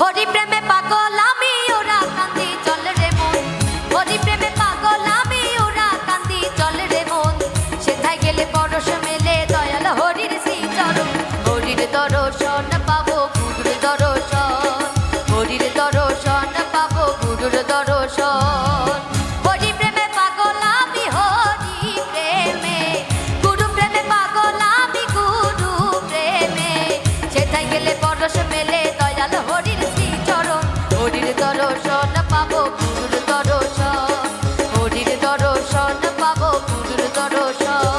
হরি প্রেমে পাগল আমি, ওরা কান্দি, চল রে মন। হরি প্রেমে পাগল আমি, ওরা কান্দি, চল রে মন। সেথায় গেলে পরশ মেলে, দয়াল হরির শ্রী চরণ হরির দর্শন পাবো, গুরুর দর্শন। হরির দর্শন পাবো, গুরুর দর্শন। পরশ মেলে দর্শন পাবো গুরুর দর্শন হরির দর্শন পাবো গুরুর দর্শন।